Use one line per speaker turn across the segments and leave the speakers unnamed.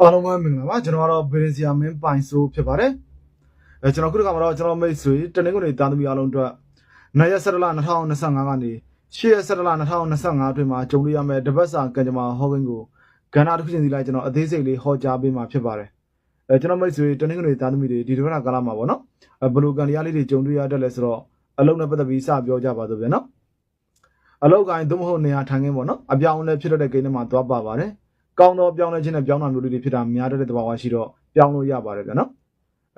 အားလုံးပဲမင်္ဂလာပါကျွန်တော်ကတော့ဗီရင်စီယာမင်းပိုင်ဆိုးဖြစ်ပါတယ်အဲကျွန်တော်ခုတစ်ခါမှာတော့ကျွန်တော်မိတ်ဆွေတနင်္ဂနွေတာသမီအားလုံးအတွက်နိုင်ရက်ဆက်လ2025ကနေရှေ့ရက်ဆက်လ2025အတွင်းမှာကြုံတွေ့ရမယ့်တပတ်စာကံကြမ္မာဟောကင်းကိုကဏ္ဍတစ်ခုချင်းစီလိုက်ကျွန်တော်အသေးစိတ်လေးဟောကြားပေးမှာဖြစ်ပါတယ်အဲကျွန်တော်မိတ်ဆွေတနင်္ဂနွေတာသမီတွေဒီတပတ်ကာလမှာပေါ့နော်အဲဘယ်လိုကံတရားလေးတွေကြုံတွေ့ရတတ်လဲဆိုတော့အလုံးနဲ့ပတ်သက်ပြီးစပြောကြပါစို့ဗျာနော်အလောက်ကိုင်းသို့မဟုတ်နေရာထိုင်ခင်းပေါ့နော်အပြောင်းအလဲဖြစ်တတ်တဲ့ကိန်းတွေမှာသွားပါပါတယ် ကောင်းသောပြောင်းလဲခြင်းနဲ့ပြောင်းတာမျိုးလေးတွေဖြစ်တာများတတ်တဲ့တဘာဝရှိတော့ပြောင်းလို့ရပါတယ်ဗျာနော်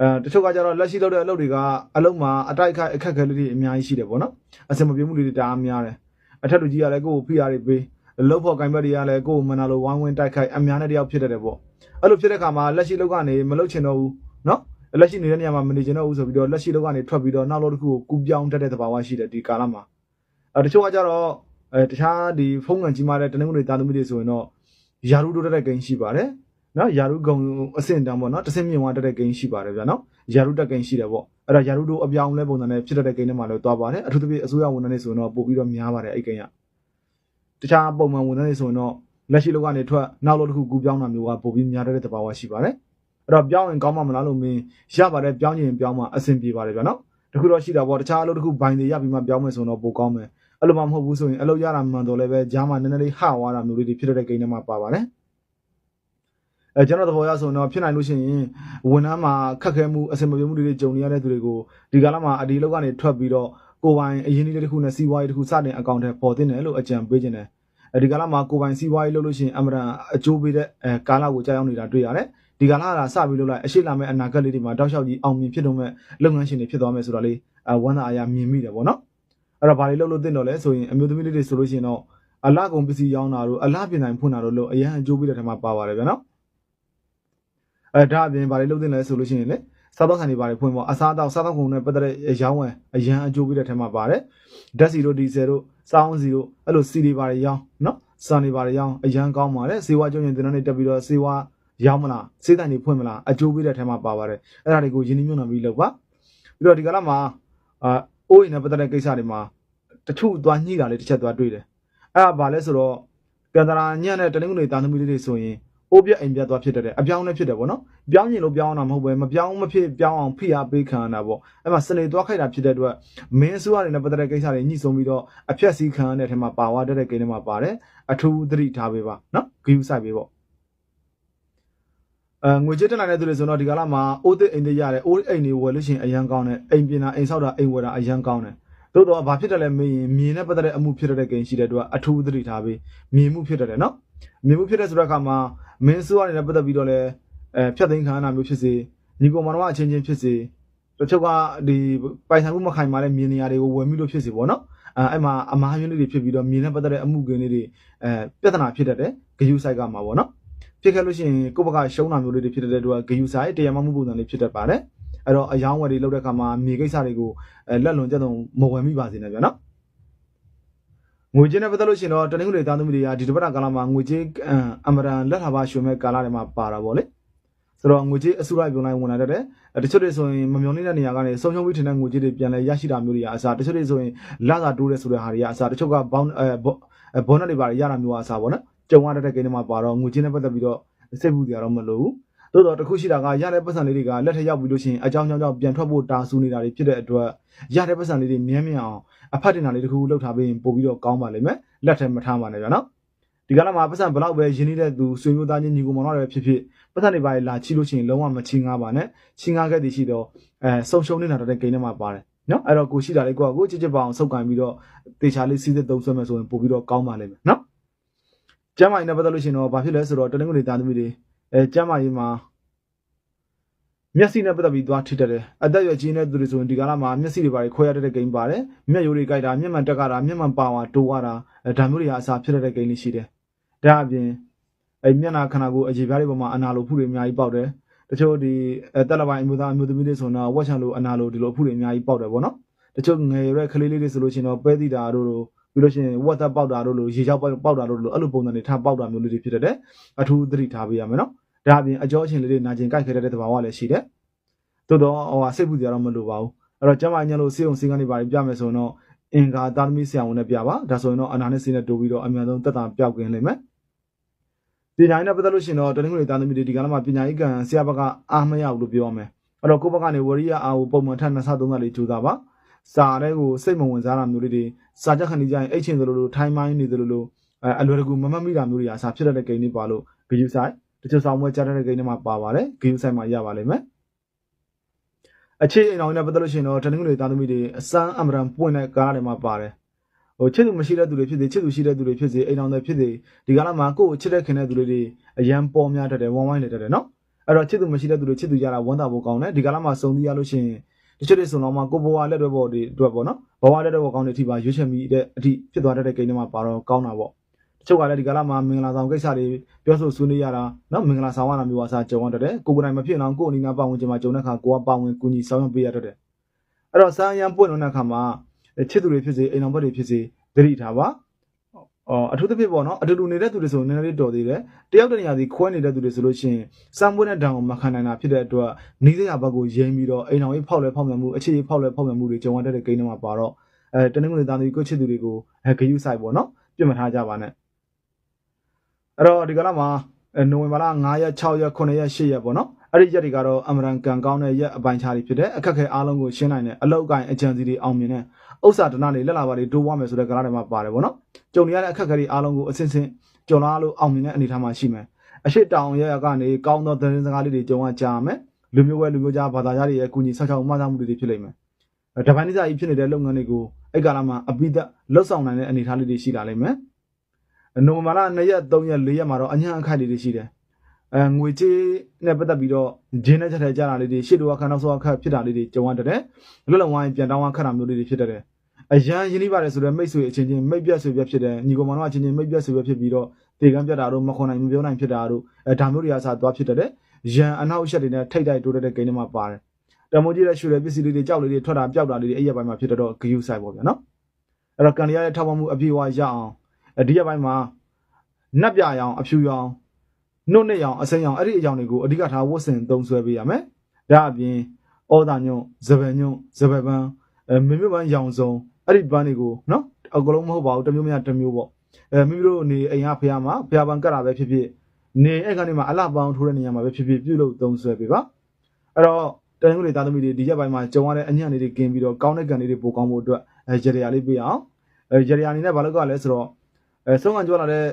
အဲတချို့ကကြတော့လက်ရှိလုပ်တဲ့အလုပ်တွေကအလုပ်မှာအတိုက်အခိုက်အခက်အခဲလေးတွေအများကြီးရှိတယ်ပေါ့နော်အစင်မပြေမှုလေးတွေတအားများတယ်အထက်လူကြီးကလည်းကိုယ့်ကိုဖိအားတွေပေးလုပ်ဖို့ကင်ဘက်တွေကလည်းကိုယ့်ကိုမနာလိုဝိုင်းဝန်းတိုက်ခိုက်အများနဲ့တယောက်ဖြစ်တတ်တယ်ပေါ့အဲ့လိုဖြစ်တဲ့ခါမှာလက်ရှိလုပ်ကနေမလုပ်ချင်တော့ဘူးနော်လက်ရှိနေတဲ့နေရာမှာမနေချင်တော့ဘူးဆိုပြီးတော့လက်ရှိလုပ်ကနေထွက်ပြီးတော့နောက်လုပ်တစ်ခုကိုကူပြောင်းတတ်တဲ့တဘာဝရှိတယ်ဒီကာလမှာအဲတချို့ကကြတော့အဲတခြားဒီဖုန်းကန်ကြီးမားတဲ့တနင်္ဂနွေသားသမီးတွေဆိုရင်တော့ ယာရုတိုးတက်တဲ့ဂိမ်းရှိပါတယ်နော်ယာရုဂုံအဆင့်တန်းပေါ့နော်တစ်ဆင့်မြင့်ဝါတက်တဲ့ဂိမ်းရှိပါတယ်ဗျာနော်ယာရုတက်ဂိမ်းရှိတယ်ပေါ့အဲ့ဒါယာရုတိုးအပြောင်းလဲပုံစံနဲ့ဖြစ်တတ်တဲ့ဂိမ်းတွေမှာလည်းသွားပါတယ်အထူးသဖြင့်အစိုးရဝန်ထမ်းတွေဆိုရင်တော့ပို့ပြီးတော့များပါတယ်အဲ့ဂိမ်းကတခြားပုံမှန်ဝန်ထမ်းတွေဆိုရင်တော့လက်ရှိလောကနေထွက်နောက်လို့တစ်ခုကူပြောင်းတာမျိုးကပို့ပြီးများတတ်တဲ့သဘာဝရှိပါတယ်အဲ့တော့ပြောင်းရင်ကောင်းမှမလားလို့မင်းရပါတယ်ပြောင်းရင်ပြောင်းမှအဆင်ပြေပါတယ်ဗျာနော်တခုတော့ရှိတာပေါ့တခြားအလုပ်တစ်ခုဘိုင်တွေရပြီးမှပြောင်းမယ်ဆိုတော့ပိုကောင်းမယ် အဲ့လိုမှမဟုတ်ဘူးဆိုရင်အလုပ်ရတာမှန်တော့လည်းပဲဂျားမှနည်းနည်းလေးဟဝါတာမျိုးလေးတွေဖြစ်တဲ့ဂိမ်းတွေမှာပါပါတယ်အဲကျွန်တော်သဘောရဆိုတော့ဖြစ်နိုင်လို့ရှိရင်ဝန်ထမ်းမှာခက်ခဲမှုအဆင်မပြေမှုတွေကြုံနေရတဲ့သူတွေကိုဒီကာလမှာအဒီလောက်ကနေထွက်ပြီးတော့ကိုပိုင်အရင်လေးတစ်ခုနဲ့စီးပွားရေးတစ်ခုစတင်အကောင့်ထဲပေါ်တင်တယ်လို့အကြံပေးခြင်းတယ်အဲဒီကာလမှာကိုပိုင်စီးပွားရေးလုပ်လို့ရှိရင်အမရန်အကျိုးပေးတဲ့အဲကာလကိုကြာရောက်နေတာတွေ့ရတယ်ဒီကာလကစပြီးလို့လိုက်အရှိလာမဲ့အနာဂတ်လေးတွေမှာတောက်လျှောက်ကြီးအောင်မြင်ဖြစ်တော့မဲ့လုပ်ငန်းရှင်တွေဖြစ်သွားမယ်ဆိုတာလေးအဝမ်းသာအရာမြင်မိတယ်ပေါ့နော် အဲ့တော့ဘာတွေလုပ်လို့တင်တော့လဲဆိုရင်အမျိုးသမီးလေးတွေဆိုလို့ရှိရင်တော့အလားကုန်ပစ္စည်းရောင်းတာတို့အလားပြင်နိုင်ဖွင့်တာတို့လို့အရန်အကျိုးပေးတဲ့ထက်မှာပါပါတယ်ဗျာနော်အဲဒါအပြင်ဗာလေးလုပ်တင်လဲဆိုလို့ရှိရင်လေစားတော့ခံတွေဗာလေးဖွင့်ပေါ့အစားအသောက်စားတော့ကုန်နဲ့ပတ်သက်တဲ့ရောင်းဝယ်အရန်အကျိုးပေးတဲ့ထဲမှာပါတယ်ဓာတ်စီတို့ဒီဇယ်တို့စောင်းစီတို့အဲ့လိုစီတွေဗာလေးရောင်းနော်စံတွေဗာလေးရောင်းအရန်ကောင်းပါတယ်စေဝါကျုံရင်တင်တဲ့တက်ပြီးတော့စေဝါရောင်းမလားစေးတိုင်တွေဖွင့်မလားအကျိုးပေးတဲ့ထဲမှာပါပါတယ်အဲ့ဒါတွေကိုယင်းနှမြုံနှံပြီးလုပ်ပါပြီးတော့ဒီကလာမှာအာ အိုးရင်နဲ့ပတ်သက်တဲ့ကိစ္စတွေမှာတချို့သွားညှိတာလေးတစ်ချက်သွားတွေ့တယ်အဲ့ဒါဗာလဲဆိုတော့ကန်တရာညံ့တဲ့တနင်္ဂနွေတာသမီးလေးတွေဆိုရင်အိုးပြက်အိမ်ပြက်သွားဖြစ်တတ်တယ်အပြောင်းလည်းဖြစ်တယ်ပေါ့နော်ပြောင်းရင်လို့ပြောင်းအောင်တာမဟုတ်ပဲမပြောင်းမဖြစ်ပြောင်းအောင်ဖိအားပေးခံရတာပေါ့အဲ့မှာစနေသွားခိုက်တာဖြစ်တဲ့အတွက်မင်းစုရနေပတ်သက်တဲ့ကိစ္စတွေညှိဆုံးပြီးတော့အဖြက်စီးခံရတဲ့အထက်မှာပါဝါတက်တဲ့ကိန်းတွေမှာပါတယ်အထူးသတိထားပေးပါနော်ဂယူဆိုင်ပေးပေါ့ အဲငွေကြေးတက်နိုင်တဲ့သူတွေဆိုတော့ဒီကလာမှာအိုးသစ်အိမ်တွေရတယ်အိုးအိမ်တွေဝယ်လို့ရှိရင်အရန်ကောင်းတယ်အိမ်ပြင်တာအိမ်ဆောက်တာအိမ်ဝယ်တာအရန်ကောင်းတယ်သို့တော့ဘာဖြစ်တယ်လဲမင်းရင်မြင်နဲ့ပတ်သက်တဲ့အမှုဖြစ်တဲ့ကိန်းရှိတဲ့အတွက်အထူးသတိထားပေးမြင်မှုဖြစ်တယ်နော်မြင်မှုဖြစ်တဲ့ဆိုတဲ့အခါမှာမင်းစိုးရနေတဲ့ပတ်သက်ပြီးတော့လည်းအဲဖြတ်သိမ်းခံရတာမျိုးဖြစ်စေညီကောင်မတော်အချင်းချင်းဖြစ်စေတချို့ကဒီပိုင်ဆိုင်မှုမခိုင်မာတဲ့မြင်နေရာတွေကိုဝယ်မိလို့ဖြစ်စေပေါ့နော်အဲအဲ့မှာအမားယွန်းလေးတွေဖြစ်ပြီးတော့မြင်နဲ့ပတ်သက်တဲ့အမှုကင်းလေးတွေအဲပြဿနာဖြစ်တတ်တယ်ဂယူဆိုင်ကမှာပေါ့နော် ဖြစ်ခဲ့လို့ရှိရင်ကိုယ့်ဘက်ကရှုံးတာမျိုးလေးတွေဖြစ်တဲ့အတွက်ဂယူဆိုင်တရားမမှုပုံစံလေးဖြစ်တတ်ပါတယ်အဲ့တော့အယောင်းဝယ်တွေလုပ်တဲ့အခါမှာမြေကိစ္စတွေကိုအဲလက်လွန်ကျက်တော့မဝယ်မိပါစေနဲ့ဗျာနော်ငွေကြေးနဲ့ပတ်သက်လို့ရှိရင်တော့တနင်္ဂနွေသားသမီးတွေကဒီတစ်ပတ်ကာလမှာငွေကြေးအမရန်လက်ထာပါရွှေမဲ့ကာလတွေမှာပါတာပေါ့လေဆိုတော့ငွေကြေးအစုလိုက်ပြုံလိုက်ဝင်လာတတ်တယ်တချို့တွေဆိုရင်မမျောနေတဲ့နေရာကနေဆုံးရှုံးပြီးထင်တဲ့ငွေကြေးတွေပြန်လဲရရှိတာမျိုးတွေအစားတချို့တွေဆိုရင်လာသာတိုးတဲ့ဆိုတဲ့ဟာတွေကအစားတချို့ကဘောင်းအဲဘောနက်တွေပါရတာမျိုးအစားပေါ့နော် ကြုံရတဲ့ကိန်းတွေမှာပါတော့ငွေကြေးနဲ့ပတ်သက်ပြီးတော့စိတ်ပူကြတော့မလို့သို့တော့တခုရှိတာကရတဲ့ပတ်စံလေးတွေကလက်ထက်ရောက်ပြီးလို့ရှိရင်အကြောင်းကြောင့်ကြောင့်ပြန်ထွက်ဖို့တာဆူနေတာတွေဖြစ်တဲ့အတွက်ရတဲ့ပတ်စံလေးတွေမြဲမြံအောင်အဖတ်တင်တာလေးတခုလောက်ထားပြီးပို့ပြီးတော့ကောင်းပါလိမ့်မယ်လက်ထဲမထားပါနဲ့ဗျာနော်ဒီကနေ့မှာပတ်စံဘလောက်ပဲရင်းနှီးတဲ့သူဆွေမျိုးသားချင်းညီကိုမောင်တို့လည်းဖြစ်ဖြစ်ပတ်စံတွေပါလာချီလို့ရှိရင်လုံးဝမချီငားပါနဲ့ချီငားခဲ့သည်ရှိတော့အဲဆုံရှုံနေတာတဲ့ဂိမ်းထဲမှာပါတယ်နော်အဲ့တော့ကိုရှိတာလေးကိုကကိုချစ်ချစ်ပါအောင်စုပ်ကန်ပြီးတော့တေချာလေးစီးစစ်သုံးဆွဲမယ်ဆိုရင်ပို့ပြီးတော့ကောင်းပါလိမ့်မယ်နော် ကျမ်းမာရေးနဲ့ပတ်သက်လို့ရှိရင်တော့ဘာဖြစ်လဲဆိုတော့တနင်္ဂနွေသားသမီးတွေအဲကျမ်းမာရေးမှာမျက်စိနဲ့ပတ်သက်ပြီးသွားထိတက်တယ်အသက်အရွယ်ကြီးတဲ့သူတွေဆိုရင်ဒီကာလမှာမျက်စိတွေပါခွဲရတဲ့ဂိမ်းပါတယ်မျက်ရိုးတွေကြိုက်တာမျက်မှန်တက်ကြတာမျက်မှန်ပါဝါတိုးရတာဒါမျိုးတွေကအစားဖြစ်တဲ့ဂိမ်းလေးရှိတယ်ဒါအပြင်အဲမျက်နှာခန္ဓာကိုယ်အခြေပြားတွေပေါ်မှာအနာလိုဖုတွေအများကြီးပေါက်တယ်တချို့ဒီတက်လက်ပိုင်းအမျိုးသားအမျိုးသမီးတွေဆိုတော့ဝက်ချန်လိုအနာလိုဒီလိုဖုတွေအများကြီးပေါက်တယ်ပေါ့နော်တချို့ငယ်ရွယ်ကလေးလေးတွေဆိုလို့ရှိရင်တော့ပဲသီတာတို့လို ပြီးလို့ရှိရင်ဝက်သက်ပေါက်တာတို့လိုရေချောက်ပေါက်တာတို့လိုအဲ့လိုပုံစံတွေထားပေါက်တာမျိုးလေးတွေဖြစ်တတ်တယ်အထူးသတိထားပေးရမယ်နော်ဒါအပြင်အကျော်အချင်းလေးတွေနာကျင်ကြိုက်ခဲတဲ့သဘာဝလည်းရှိတယ်တိုးတော့ဟိုစိတ်ပူကြတော့မလိုပါဘူးအဲ့တော့ကျမညံလို့စေုံစင်းကနေပါပြမယ်ဆိုတော့အင်္ဂါသာသမီဆရာဝန်နဲ့ပြပါဒါဆိုရင်တော့အနာနဲ့စင်းနဲ့တိုးပြီးတော့အမြန်ဆုံးတက်တာပျောက်ကင်းလိမ့်မယ်ပညာရေးနဲ့ပတ်သက်လို့ရှိရင်တော့တနင်္ဂနွေသားသမီးတွေဒီကနေ့မှာပညာရေးကံဆရာဘက်ကအားမရဘူးလို့ပြောရမယ်အဲ့တော့ကိုယ့်ဘက်ကနေဝရိယအားကိုပုံမှန်ထပ်နှစ်ဆသုံးဆလေးကြိုးစားပါ စာတဲ့ကိုစိတ်မဝင်စားတာမျိုးလေးတွေစာချက်ခဏကြီးကြရင်အိတ်ချင်သလိုလိုထိုင်းမိုင်းနေသလိုလိုအဲအလွယ်တကူမမတ်မိတာမျိုးတွေအစားဖြစ်တဲ့ကိန်းတွေပါလို့ဂယူဆိုင်တချို့ဆောင်မွေးကြားတဲ့ကိန်းတွေမှာပါပါတယ်ဂယူဆိုင်မှာရပါလိမ့်မယ်အခြေအိမ်အောင်နဲ့ပတ်သက်လို့ရှိရင်တော့တနင်္ဂနွေသားသမီးတွေအစမ်းအမရန်ပွင့်တဲ့ကားတွေမှာပါတယ်ဟိုချစ်သူမရှိတဲ့သူတွေဖြစ်စေချစ်သူရှိတဲ့သူတွေဖြစ်စေအိမ်အောင်တွေဖြစ်စေဒီကာလမှာကိုယ့်ကိုချစ်တဲ့ခင်တဲ့သူတွေတွေအရန်ပေါ်များတတ်တယ်ဝမ်းဝိုင်းနေတတ်တယ်နော်အဲ့တော့ချစ်သူမရှိတဲ့သူတွေချစ်သူကြတာဝမ်းသာဖို့ကောင်းတယ်ဒီကာလမှာစုံသီးရလို့ရှိရင် တချို့တွေဆိုတော့မှကိုဘဝလက်တွေပေါ်တွေအတွက်ပေါ့နော်ဘဝလက်တွေပေါ်ကောင်းတဲ့အထိပါရွေးချယ်မိတဲ့အထိဖြစ်သွားတတ်တဲ့ကိန်းတွေမှာပါတော့ကောင်းတာပေါ့တချို့ကလည်းဒီကာလမှာမင်္ဂလာဆောင်ကိစ္စတွေပြောဆိုဆွေးနွေးရတာနော်မင်္ဂလာဆောင်ရတာမျိုးအစားကြုံရတတ်တယ်ကိုယ်ကိုယ်တိုင်မဖြစ်အောင်ကိုယ်အနီးနားပတ်ဝန်းကျင်မှာကြုံတဲ့အခါကိုကပါဝင်ကူညီဆောင်ရွက်ပေးရတတ်တယ်အဲ့တော့စမ်းရန်ပွင့်လို့တဲ့အခါမှာချစ်သူတွေဖြစ်စေအိမ်တော်ဘက်တွေဖြစ်စေသတိထားပါ အော်အထူးသဖြင့်ပေါ့နော်အတူတူနေတဲ့သူတွေဆိုရင်နည်းနည်းလေးတော်သေးတယ်တယောက်တနေရာစီခွဲနေတဲ့သူတွေဆိုလို့ရှိရင်စမ်းပွင့်တဲ့တောင်ကိုမခံနိုင်တာဖြစ်တဲ့အတွက်နီးစရာဘက်ကိုရင်းပြီးတော့အိမ်တော်ကြီးဖောက်လဲဖောက်မြန်မှုအခြေကြီးဖောက်လဲဖောက်မြန်မှုတွေကြုံရတတ်တဲ့ကိန်းတွေမှာပါတော့အဲတနင်္ဂနွေသားသမီးကိုချစ်သူတွေကိုအဲဂယုဆိုင်ပေါ့နော်ပြစ်မထားကြပါနဲ့အဲ့တော့ဒီကလာမှာအဲနိုဝင်ဘာလ9ရက်6ရက်9ရက်10ရက်ပေါ့နော် အဲ့ဒီရက်တွေကတော့အမရန်ကန်ကောင်းတဲ့ရက်အပိုင်းခြားတွေဖြစ်တဲ့အခက်ခဲအားလုံးကိုရှင်းနိုင်တဲ့အလောက်ကိုင်းအကြံစီတွေအောင်မြင်တဲ့ဥစ္စာဒနာတွေလက်လာပါတွေတိုးပွားမယ်ဆိုတဲ့ကလာတွေမှာပါတယ်ပေါ့နော်ကြုံနေရတဲ့အခက်ခဲတွေအားလုံးကိုအစဉ်စဉ်ကျော်လာလို့အောင်မြင်တဲ့အနေအထားမှာရှိမယ်အရှိတောင်ရက်ကနေကောင်းသောသတင်းစကားလေးတွေကြုံရကြမယ်လူမျိုးဝဲလူမျိုးကြားဘာသာကြားတွေရဲ့အကူအညီဆောက်ရှောက်မှသားမှုတွေဖြစ်လိမ့်မယ်တပန်းနိစာကြီးဖြစ်နေတဲ့လုပ်ငန်းတွေကိုအဲ့ကာလမှာအပိသက်လှုပ်ဆောင်နိုင်တဲ့အနေအထားလေးတွေရှိလာလိမ့်မယ်နိုဝင်ဘာလ2ရက်3ရက်4ရက်မှာတော့အညံ့အခက်လေးတွေရှိတယ် အဲငွေကြေးနဲ့ပတ်သက်ပြီးတော့ဂျင်းနဲ့ချက်ထဲကြတာလေးတွေရှေ့တော့အခါနောက်ဆုံးအခါဖြစ်တာလေးတွေကြုံရတဲ့လွတ်လပ်ဝိုင်းပြန်တောင်းခတ်တာမျိုးလေးတွေဖြစ်တဲ့အရန်ရင်းနှီးပါတယ်ဆိုတော့မိတ်ဆွေအချင်းချင်းမိတ်ပြတ်ဆွေပြတ်ဖြစ်တယ်ညီကောင်မတို့အချင်းချင်းမိတ်ပြတ်ဆွေပြတ်ဖြစ်ပြီးတော့ဒေကံပြတ်တာတို့မခွန်နိုင်မပြောနိုင်ဖြစ်တာတို့အဲဒါမျိုးတွေကစားသွားဖြစ်တဲ့ရန်အနောက်အရှက်တွေနဲ့ထိတ်တိုက်တိုးတဲ့ကိန်းတွေမှာပါတယ်တမိုးကြီးတဲ့ရွှေတဲ့ပစ္စည်းလေးတွေကြောက်လေးတွေထွက်တာပျောက်တာလေးတွေအဲ့ရပိုင်းမှာဖြစ်တော့ဂယူဆိုင်ပေါ့ဗျာနော်အဲ့တော့ကန်ရီယာရဲ့ထောက်ပံ့မှုအပြည့်အဝရအောင်ဒီရပိုင်းမှာနတ်ပြရောင်အဖြူရောင် နှုတ်နဲ့ရောင်အစိမ်းရောင်အဲ့ဒီအကြောင်းတွေကိုအဓိကထားဝတ်ဆင်သုံးဆွဲပေးရမယ်ဒါအပြင်အော်ဒါညွန့်ဇပယ်ညွန့်ဇပယ်ပန်းအဲမင်းမြပန်းရောင်စုံအဲ့ဒီပန်းတွေကိုနော်အကလုံးမဟုတ်ပါဘူးတစ်မျိုးမရတစ်မျိုးပေါ့အဲမိမိတို့နေအိမ်ကဖះမှာဖះပန်းကတ်တာပဲဖြစ်ဖြစ်နေအဲ့ကနေမှာအလှပန်းထိုးတဲ့နေရာမှာပဲဖြစ်ဖြစ်ပြုလုပ်သုံးဆွဲပေးပါအဲ့တော့တနင်္ဂနွေသားသမီးတွေဒီရက်ပိုင်းမှာကြုံရတဲ့အညံ့လေးတွေကင်းပြီးတော့ကောင်းတဲ့ကံလေးတွေပိုကောင်းဖို့အတွက်အဲရေရလေးပေးအောင်အဲရေရအနေနဲ့ဘာလို့ကလဲဆိုတော့အဲဆုံးခံကြွလာတဲ့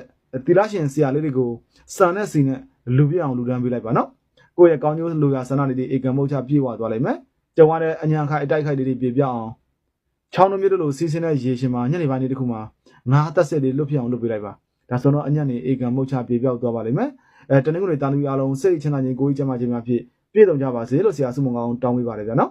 တီလာရှင်ဆရာလေးတွေကိုစာနဲ့စီနဲ့လူပြအောင်လူတန်းပေးလိုက်ပါနော်ကိုယ့်ရဲ့ကောင်းကျိုးလူရဆန္ဒလေးတွေဧကံမုတ်ချပြေဝသွားလိမ့်မယ်ကြုံရတဲ့အညံ့ခိုင်အတိုက်ခိုက်လေးတွေပြေပြအောင်ချောင်းတို့မြစ်တို့လိုစီးစင်းတဲ့ရေရှင်မှာညနေပိုင်းလေးတစ်ခုမှာငါးသက်ဆက်လေးလွတ်ပြအောင်လုပ်ပေးလိုက်ပါဒါဆိုတော့အညံ့နေဧကံမုတ်ချပြေပြောက်သွားပါလိမ့်မယ်အဲတနင်္ဂနွေတာလူအားလုံးစိတ်ချမ်းသာခြင်းကိုယ်ကြီးကျန်းမာခြင်းများဖြင့်ပြည့်စုံကြပါစေလို့ဆရာဆုမွန်ကောင်းတောင်းပေးပါတယ်ဗျာနော်